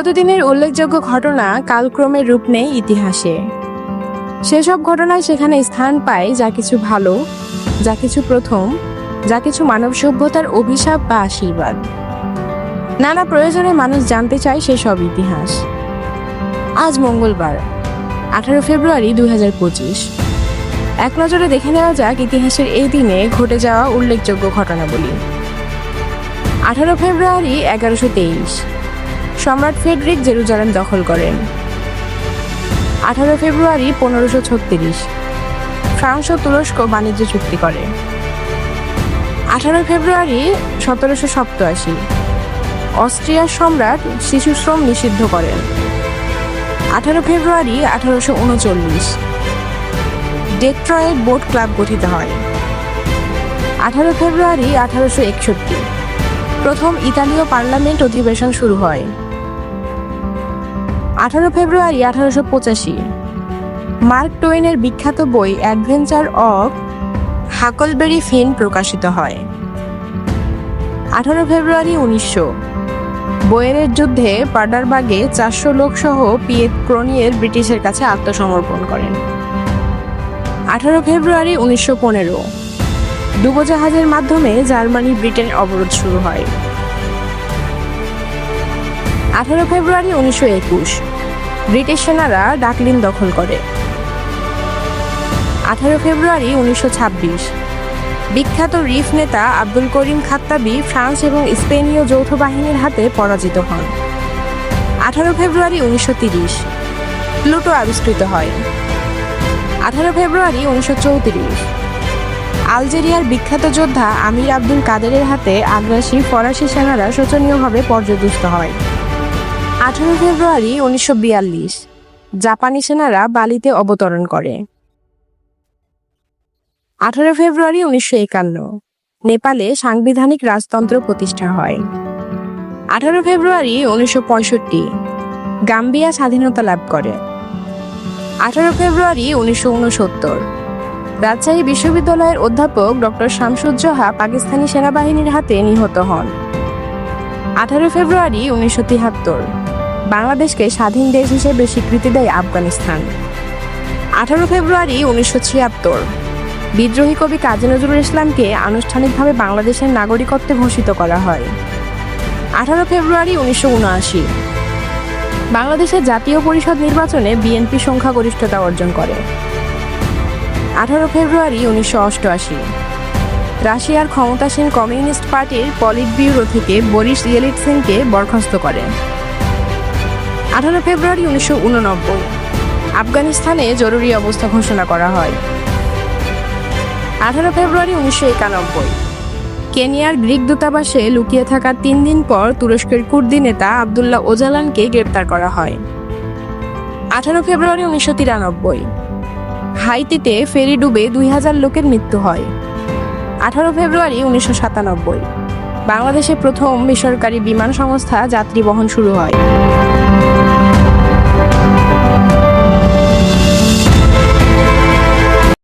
প্রতিদিনের উল্লেখযোগ্য ঘটনা কালক্রমে রূপ নেয় ইতিহাসে। সেসব ঘটনায় সেখানে স্থান পায় যা কিছু ভালো, যা কিছু প্রথম, যা কিছু মানব সভ্যতার অভিশাপ বা আশীর্বাদ। নানা প্রয়োজনে মানুষ জানতে চায় সেসব ইতিহাস। আজ মঙ্গলবার, আঠারো ফেব্রুয়ারি দুই হাজার পঁচিশ। এক নজরে দেখে নেওয়া যাক ইতিহাসের এই দিনে ঘটে যাওয়া উল্লেখযোগ্য ঘটনাবলী। আঠারো ফেব্রুয়ারি এগারোশো তেইশ। সম্রাট ফেডরিক জেরুজালেম দখল করেন। আঠারো ফেব্রুয়ারি পনেরোশো ছত্রিশ, ফ্রান্স ও তুরস্ক বাণিজ্য চুক্তি করে। আঠারো ফেব্রুয়ারি সতেরোশো সপ্তআশি অস্ট্রিয়ার সম্রাট শিশুশ্রম নিষিদ্ধ করেন। আঠারো ফেব্রুয়ারি আঠারোশো উনচল্লিশ, ডেট্রয়েট বোট ক্লাব গঠিত হয়। আঠারো ফেব্রুয়ারি আঠারোশো একষট্টি, প্রথম ইতালীয় পার্লামেন্ট অধিবেশন শুরু হয়। আঠারো ফেব্রুয়ারি আঠারোশো পঁচাশি। মার্ক টোয়েনের বিখ্যাত বই অ্যাডভেঞ্চার অফ হাকলবেরি ফিন প্রকাশিত হয়। আঠারো ফেব্রুয়ারি উনিশশো। বইয়ের যুদ্ধে পাডারবাগে চারশো লোকসহ পিয়েত ক্রোনিয়ের ব্রিটিশের কাছে আত্মসমর্পণ করেন। আঠারো ফেব্রুয়ারি উনিশশো পনেরো। ডুবোজাহাজের মাধ্যমে জার্মানি ব্রিটেন অবরোধ শুরু হয়। আঠারো ফেব্রুয়ারি উনিশশো একুশ। ব্রিটিশ সেনারা ডাকলিন দখল করে। আঠারো ফেব্রুয়ারি উনিশশো ছাব্বিশ। বিখ্যাত রিফ নেতা আব্দুল করিম খাত্তাবি ফ্রান্স এবং স্পেনীয় যৌথ বাহিনীর হাতে পরাজিত হন। আঠারো ফেব্রুয়ারি উনিশশো তিরিশ। প্লুটো আবিষ্কৃত হয়। আঠারো ফেব্রুয়ারি উনিশশো চৌত্রিশ। আলজেরিয়ার বিখ্যাত যোদ্ধা আমির আব্দুল কাদেরের হাতে আগ্রাসী ফরাসি সেনারা শোচনীয়ভাবে পর্যদুস্ত হয়। আঠারো ফেব্রুয়ারি উনিশশো বিয়াল্লিশ, জাপানি সেনারা বালিতে অবতরণ করে। আঠারো ফেব্রুয়ারি উনিশশো একান্ন, নেপালে সাংবিধানিক রাজতন্ত্র প্রতিষ্ঠা হয়। আঠারো ফেব্রুয়ারি উনিশশো পঁয়ষট্টি, গাম্বিয়া স্বাধীনতা লাভ করে। আঠারো ফেব্রুয়ারি উনিশশো উনসত্তর, রাজশাহী বিশ্ববিদ্যালয়ের অধ্যাপক ডক্টর শামসুজ্জোহা পাকিস্তানি সেনাবাহিনীর হাতে নিহত হন। আঠারো ফেব্রুয়ারি উনিশশো বাংলাদেশকে স্বাধীন দেশ হিসেবে স্বীকৃতি দেয় আফগানিস্তান। আঠারো ফেব্রুয়ারি উনিশশো ছিয়াত্তর, বিদ্রোহী কবি কাজী নজরুল ইসলামকে আনুষ্ঠানিকভাবে বাংলাদেশের নাগরিকত্বে ঘোষিত করা হয়। আঠারো ফেব্রুয়ারি উনিশশো উনআশি, বাংলাদেশের জাতীয় পরিষদ নির্বাচনে বিএনপি সংখ্যাগরিষ্ঠতা অর্জন করে। আঠারো ফেব্রুয়ারি উনিশশো অষ্টআশি, রাশিয়ার ক্ষমতাসীন কমিউনিস্ট পার্টির পলিট ব্যুরো থেকে বরিস ইয়েলিটসেনকে বরখাস্ত করে। আঠারো ফেব্রুয়ারি উনিশশো উননব্বই। আফগানিস্তানে জরুরি অবস্থা ঘোষণা করা হয়। আঠারো ফেব্রুয়ারি উনিশশো একানব্বই। কেনিয়ার গ্রিক দূতাবাসে লুকিয়ে থাকার তিন দিন পর তুরস্কের কুর্দি নেতা আবদুল্লাহ ওজালানকে গ্রেপ্তার করা হয়। আঠারো ফেব্রুয়ারি উনিশশো তিরানব্বই। হাইতিতে ফেরি ডুবে দুই হাজার লোকের মৃত্যু হয়। আঠারো ফেব্রুয়ারি উনিশশো সাতানব্বই। বাংলাদেশে প্রথম বেসরকারি বিমান সংস্থা যাত্রী বহন শুরু হয়। Thank you.